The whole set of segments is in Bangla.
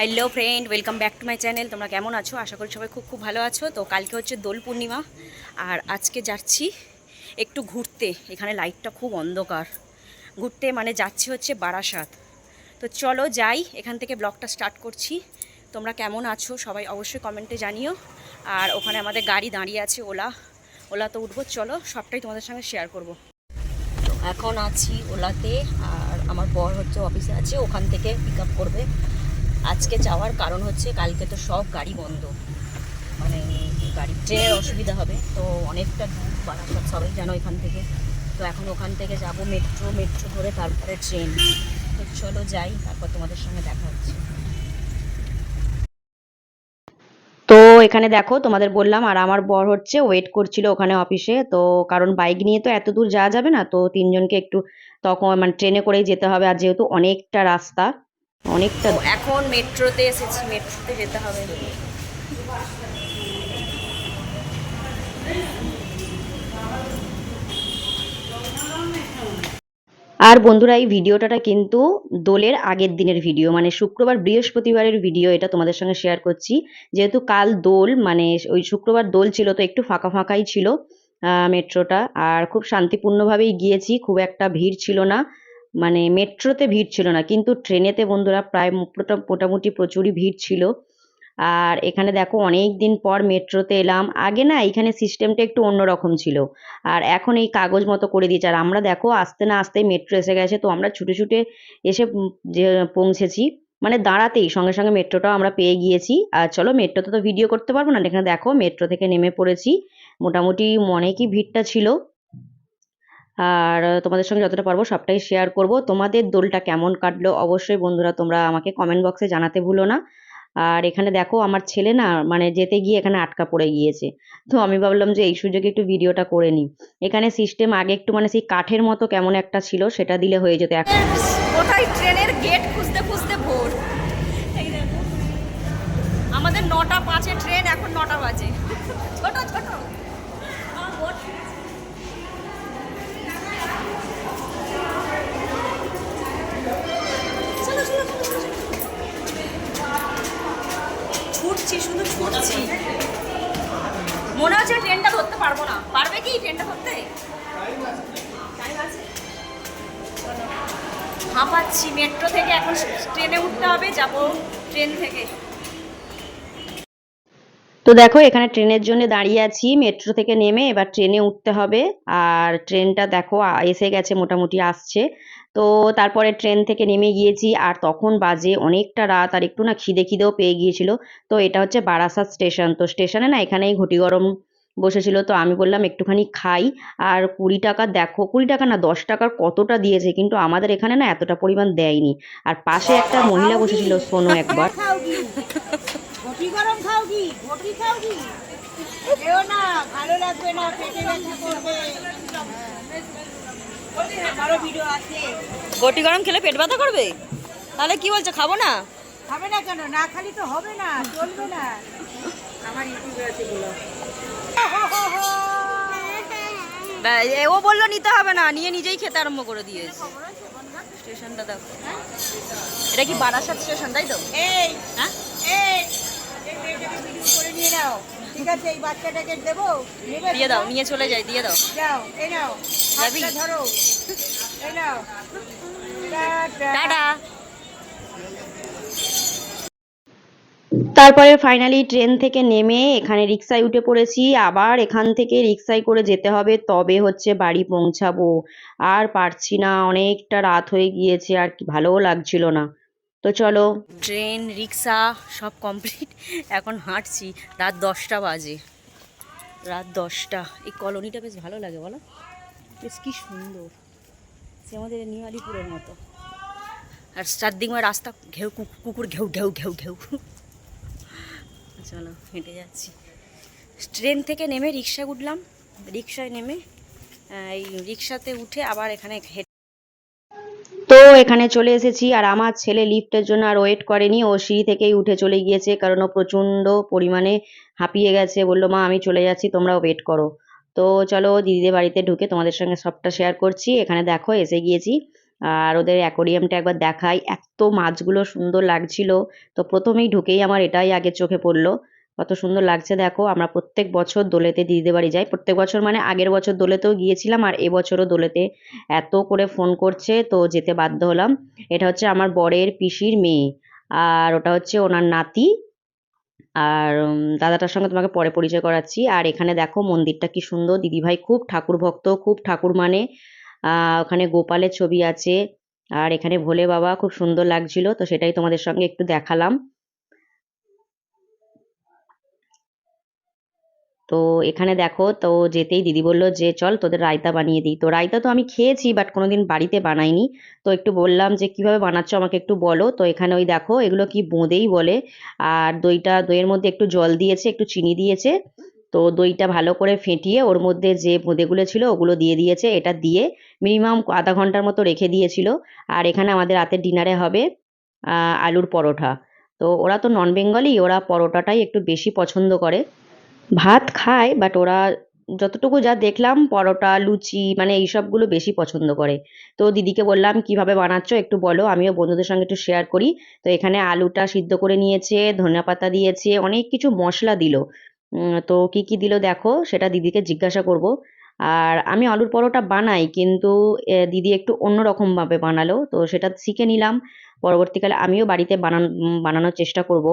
Hello friend welcome back to my channel তোমরা কেমন আছো? আশা করি সবাই খুব খুব ভালো আছো। তো কালকে হচ্ছে দোল পূর্ণিমা। আর আজকে যাচ্ছি একটু ঘুরতে। এখানে লাইটটা খুব অন্ধকার। ঘুরতে মানে যাচ্ছি হচ্ছে বারাসাত। তো চলো যাই। এখান থেকে ব্লগটা স্টার্ট করছি। তোমরা কেমন আছো? সবাই অবশ্যই কমেন্টে জানিও। আর ওখানে আমাদের গাড়ি দাঁড়িয়ে আছে, ওলা। ওলা তো উঠবো। চলো, সবটাই তোমাদের সঙ্গে শেয়ার করব। এখন আছি ওলাতে। আর আমার বর হচ্ছে অফিসে আছে। ওখান থেকে পিক আপ করবে। আজকে যাওয়ার কারণ হচ্ছে কালকে তো সব গাড়ি বন্ধ। মানে গাড়ি ট্রেনের অসুবিধা হবে, তো অনেকটা দূর বারাসাত সবাই জানো এখান থেকে। তো এখন ওখান থেকে যাব মেট্রো মেট্রো ধরে তারপরে ট্রেন তো চলো যাই, তারপর তোমাদের সঙ্গে দেখা হচ্ছে। তো এখানে দেখো, তোমাদের বললাম, আর আমার বর হচ্ছে ওয়েট করছিল ওখানে অফিসে তো কারণ বাইক নিয়ে তো এত দূর যাওয়া যাবে না, তো তিনজনকে একটু তখন মানে ট্রেনে করেই যেতে হবে। আর যেহেতু অনেকটা রাস্তা অনেকটা এখন মেট্রোতে এসেছি মেট্রোতে যেতে হবে। আর বন্ধুরা এই ভিডিওটা কিন্তু দোলের আগের দিনের ভিডিও মানে শুক্রবার বৃহস্পতিবারের ভিডিও এটা তোমাদের সঙ্গে শেয়ার করছি। যেহেতু কাল দোল মানে ওই শুক্রবার দোল ছিল তো একটু ফাঁকা ফাঁকাই ছিল মেট্রোটা। আর খুব শান্তিপূর্ণভাবেই গিয়েছি খুব একটা ভিড় ছিল না। মানে মেট্রোতে ভিড় ছিল না, কিন্তু ট্রেনেতে বন্ধুরা প্রায় মোটা- মোটামুটি প্রচুরই ভিড় ছিল। আর এখানে দেখো অনেক দিন পর মেট্রোতে এলাম। আগে না এখানে সিস্টেমটা একটু অন্যরকম ছিল। আর এখন এই কাগজ মতো করে দিয়েছে। আর আমরা দেখো আস্তে না আসতেই মেট্রো এসে গেছে, তো আমরা ছুটে ছুটে এসে যে, পৌঁছেছি। মানে দাঁড়াতেই সঙ্গে সঙ্গে মেট্রোটাও আমরা পেয়ে গিয়েছি। আর চলো মেট্রোতে তো ভিডিও করতে পারব না। এখানে দেখো মেট্রো থেকে নেমে পড়েছি। মোটামুটি অনেকই ভিড়টা ছিল। আর তোমাদের সঙ্গে যতটা পারব সবটাই শেয়ার করব। তোমাদের দোলটা কেমন কাটলো অবশ্যই বন্ধুরা তোমরা আমাকে কমেন্ট বক্সে জানাতে ভুলো না। আর এখানে দেখো আমার ছেলে না মানে যেতে গিয়ে এখানে আটকা পড়ে গিয়েছে। তো আমি ভাবলাম যে এই সুযোগে একটু ভিডিওটা করে নিই। এখানে সিস্টেম আগে একটু মানে সেই কাঠের মতো কেমন একটা ছিল সেটা দিলে হয়ে যেত। এখন কোথায় ট্রেনের গেট খুঁজতে খুঁজতে ভোর? আমাদের নটা পাঁচে ট্রেন, এখন নটা বাজে। ছোট ছোট। ছুটছি শুধু ছুটছি। মনে হচ্ছে ট্রেনটা ধরতে পারব না। পারবে কি ট্রেনটা ধরতে? হাঁপাচ্ছি মেট্রো থেকে এখন ট্রেনে উঠতে হবে, যাব ট্রেন থেকে। তো দেখো, এখানে ট্রেনের জন্য দাঁড়িয়ে আছি মেট্রো থেকে নেমে এবার ট্রেনে উঠতে হবে। আর ট্রেনটা দেখো এসে গেছে, মোটামুটি আসছে। তো তারপরে ট্রেন থেকে নেমে গিয়েছি আর তখন বাজে অনেকটা রাত আর একটু না খিদে খিদেও পেয়ে গিয়েছিল। তো এটা হচ্ছে বারাসাত স্টেশন তো স্টেশনে না এখানেই ঘটি গরম বসেছিল। তো আমি বললাম একটুখানি খাই। আর কুড়ি টাকা দেখো কুড়ি টাকা না দশ টাকার কতটা দিয়েছে কিন্তু আমাদের এখানে না এতটা পরিমাণ দেয়নি। আর পাশে একটা মহিলা বসেছিল সোনো একবার। না ভালো লাগবে না পেটে ব্যথা করবে। গটি গরম খেলে পেট ব্যথা করবে তাহলে কি বলছো খাব না খাবে না কেন না খালি তো হবে না চলবে না আমার ইউটিউবে আছে বলো ও বলল নিতে হবে না নিয়ে নিজেই খেতে আরম্ভ করে দিয়েছে স্টেশনটা দেখো এটা কি বারাসাত স্টেশন তাই তো এই হ্যাঁ এই করে নিয়ে নাও ঠিক আছে এই বাচ্চাটাকে দেবো দিয়ে দাও নিয়ে চলে যাই দিয়ে দাও। যাও এই নাও? হাতটা ধরো। এই নাও। টাটা। তারপরে ফাইনালি ট্রেন থেকে নেমে এখানে রিক্সায় উঠে পড়েছি। আবার এখান থেকে রিক্সায় করে যেতে হবে তবে হচ্ছে বাড়ি পৌঁছাবো। আর পারছি না অনেকটা রাত হয়ে গিয়েছে আর কি ভালোও লাগছিল না। তো চলো। ট্রেন, রিক্সা সব কমপ্লিট এখন হাঁটছি। রাত দশটা বাজে। রাত দশটা। এই কলোনিটা বেশ ভালো লাগে, বলো। বেশ কি সুন্দর। সে আমাদের নিউ আলিপুরের মতো। আর চারদিকে রাস্তা ঘেউ কুকুর ঘেউ ঘেউ ঘেউ ঘেউ। চলো, হেঁটে যাচ্ছি। ট্রেন থেকে নেমে রিক্সা উঠলাম। রিক্সায় নেমে এই রিক্সাতে উঠে আবার এখানে এখানে চলে এসেছি আর আমার ছেলে লিফটের জন্য আর ওয়েট করেনি। ও সিঁড়ি থেকেই উঠে চলে গিয়েছে কারণ ও প্রচণ্ড পরিমাণে হাঁপিয়ে গেছে। বলল, মা, আমি চলে যাচ্ছি তোমরা ওয়েট করো। তো চলো দিদিদের বাড়িতে ঢুকে তোমাদের সঙ্গে সবটা শেয়ার করছি। এখানে দেখো, এসে গিয়েছি। আর ওদের অ্যাকোরিয়ামটা একবার দেখাই। এত মাছগুলো সুন্দর লাগছিল। তো প্রথমেই ঢুকেই আমার এটাই আগে চোখে পড়ল। কত সুন্দর লাগছে দেখো। আমরা প্রত্যেক বছর দোলেতে দিদিদের বাড়ি যাই। প্রত্যেক বছর মানে আগের বছর দোলেতেও গিয়েছিলাম আর এবছরও দোলেতে এত করে ফোন করছে তো যেতে বাধ্য হলাম। এটা হচ্ছে আমার বরের পিসির মেয়ে আর ওটা হচ্ছে ওনার নাতি। আর দাদাটার সঙ্গে তোমাকে পরে পরিচয় করাচ্ছি। আর এখানে দেখো মন্দিরটা কি সুন্দর। দিদিভাই খুব ঠাকুর ভক্ত খুব ঠাকুর মানে। ওখানে গোপালের ছবি আছে। আর এখানে ভোলে বাবা খুব সুন্দর লাগছিল। তো সেটাই তোমাদের সঙ্গে একটু দেখালাম। তো এখানে দেখো, তো যেতেই দিদি বলল যে, চল তোদের রায়তা বানিয়ে দিই। তো রায়তা তো আমি খেয়েছি বাট কোনোদিন বাড়িতে বানাইনি। তো একটু বললাম যে, কীভাবে বানাচ্ছ আমাকে একটু বলো। তো এখানে ওই দেখো, এগুলো কি বোঁদেই বলে। আর দইটা, দইয়ের মধ্যে একটু জল দিয়েছে, একটু চিনি দিয়েছে। তো দইটা ভালো করে ফেটিয়ে ওর মধ্যে যে বোঁদেগুলো ছিল, ওগুলো দিয়ে দিয়েছে। এটা দিয়ে মিনিমাম আধা ঘণ্টার মতো রেখে দিয়েছিল। আর এখানে আমাদের রাতের ডিনারে হবে আলুর পরোটা তো ওরা তো নন বেঙ্গলি ওরা পরোটাটাই একটু বেশি পছন্দ করে। ভাত খায় বাট ওরা যতটুকু যা দেখলাম, পরোটা, লুচি মানে এই সবগুলো বেশি পছন্দ করে। তো দিদিকে বললাম, কীভাবে বানাচ্ছ একটু বলো, আমিও বন্ধুদের সঙ্গে একটু শেয়ার করি। তো এখানে আলুটা সিদ্ধ করে নিয়েছে, ধনিয়া পাতা দিয়েছে, অনেক কিছু মশলা দিল। তো কি কি দিল দেখো, সেটা দিদিকে জিজ্ঞাসা করব। আর আমি আলুর পরোটা বানাই, কিন্তু দিদি একটু অন্যরকম ভাবে বানালো, তো সেটা শিখে নিলাম। পরবর্তীকালে আমিও বাড়িতে বানান বানানোর চেষ্টা করব।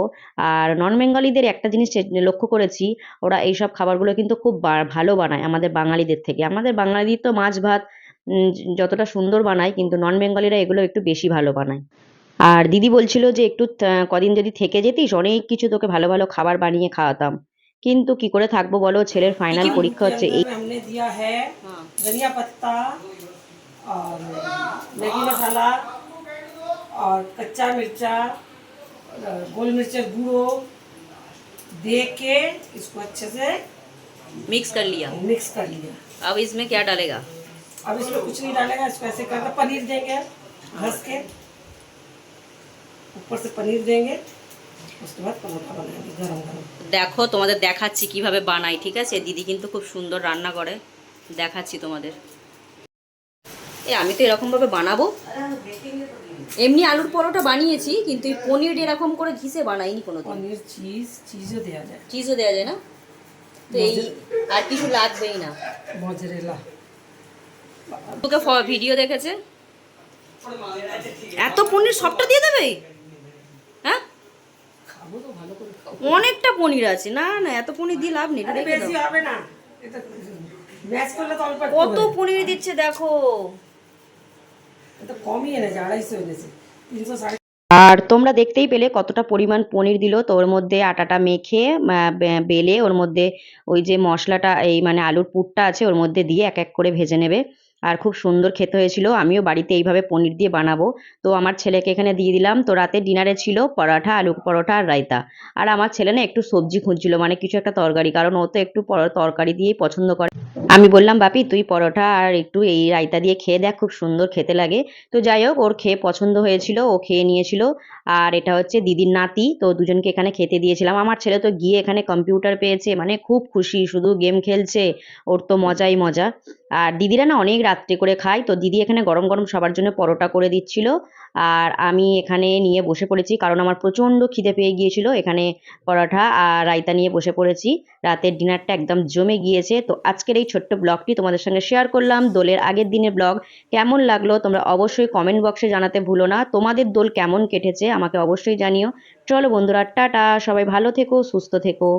আর নন বেঙ্গলিদের একটা জিনিস লক্ষ্য করেছি, ওরা এইসব খাবারগুলো কিন্তু খুব ভালো বানায় আমাদের বাঙালিদের থেকে। আমাদের বাঙালিদের তো মাছ, ভাত যতটা সুন্দর বানায়, কিন্তু নন বেঙ্গলিরা এগুলো একটু বেশি ভালো বানায়। আর দিদি বলছিল যে, একটু কদিন যদি থেকে যেতিস, অনেক কিছু তোকে ভালো ভালো খাবার বানিয়ে খাওয়াতাম। কিন্তু কি করে থাকবো বলো ছেলের ফাইনাল পরীক্ষা হচ্ছে এই में हमने दिया है धनिया पत्ता और मैगी मसाला और कच्चा मिर्चा और गोल मिर्च गुड़ो दे के इसको अच्छे से মিক্স কর লিয়া मिक्स कर लिया अब इसमें क्या डालेगा अब इसमें कुछ नहीं डालेगा इसको ऐसे करके पनीर देंगे घस के ऊपर से पनीर देंगे उसके बाद परोठा बनाएंगे गरम गरम দেখো তোমাদের দেখাচ্ছি কীভাবে বানাই ঠিক আছে? দিদি কিন্তু খুব সুন্দর রান্না করে। দেখাচ্ছি তোমাদের। এ আমি তো এরকমভাবে বানাবো। এমনি আলুর পরোটা বানিয়েছি কিন্তু এই পনির এরকম করে ঘিসে বানাইনি কোনো পনির চিজ চিজও দেওয়া যায়। চিজও দেওয়া যায় না? তো এই আর কিছু লাগবেই না। মজরেলা। তোকে ভিডিও দেখেছে? এত পনির সবটা দিয়ে দেবে? হ্যাঁ? খাব তো ভালো অনেকটা পনির আছে। না না এত পনির দিয়ে লাভ নেই বেশি হবে না। ম্যাচ করলে তো অল্প কত পনির দিচ্ছে দেখো। এটা কমই এনেছে আড়াইশো এনেছে। তিনশো সাড়ে আর তোমরা দেখতেই পেলে কতটা পরিমাণ পনির দিল। তো ওর মধ্যে আটাটা মেখে বেলে ওর মধ্যে ওই যে মশলাটা এই মানে আলুর পুরটা আছে ওর মধ্যে দিয়ে এক এক করে ভেজে নেবে। আর খুব সুন্দর খেতে হয়েছিল। আমিও বাড়িতে এইভাবে পনির দিয়ে বানাবো। তো আমার ছেলেকে এখানে দিয়ে দিলাম। তো রাতে ডিনারে ছিল পরোটা আলু পরোটা আর রায়তা। আর আমার ছেলে না একটু সবজি খুঁজছিল মানে কিছু একটা তরকারি। কারণ ও তো একটু তরকারি দিয়েই পছন্দ করে। আমি বললাম, বাপি, তুই পরোটা আর একটু এই রায়তা দিয়ে খেয়ে দেখ, খুব সুন্দর খেতে লাগে। তো যাই হোক, ওর খেয়ে পছন্দ হয়েছিল, ও খেয়ে নিয়েছিল। আর এটা হচ্ছে দিদির নাতি, তো দুজনকে এখানে খেতে দিয়েছিলাম। আমার ছেলে তো গিয়ে এখানে কম্পিউটার পেয়েছে মানে খুব খুশি, শুধু গেম খেলছে, ওর তো মজাই মজা। আর দিদিরা না অনেক রাত্রে করে খায়, তো দিদি এখানে গরম গরম সবার জন্য পরোটা করে দিচ্ছিল। আর আমি এখানে নিয়ে বসে পড়েছি, কারণ আমার প্রচণ্ড খিদে পেয়ে গিয়েছিল এখানে পরোটা আর রায়তা নিয়ে বসে পড়েছি। রাতের ডিনারটা একদম জমে গিয়েছে। তো আজকের এই ছোট্ট ব্লগটি তোমাদের সঙ্গে শেয়ার করলাম। দোলের আগের দিনের ব্লগ কেমন লাগল তোমরা অবশ্যই কমেন্ট বক্সে জানাতে ভুলো না। তোমাদের দোল কেমন কেটেছে আমাকে অবশ্যই জানিও। চলো বন্ধুরা, টাটা। সবাই ভালো থেকো, সুস্থ থেকো।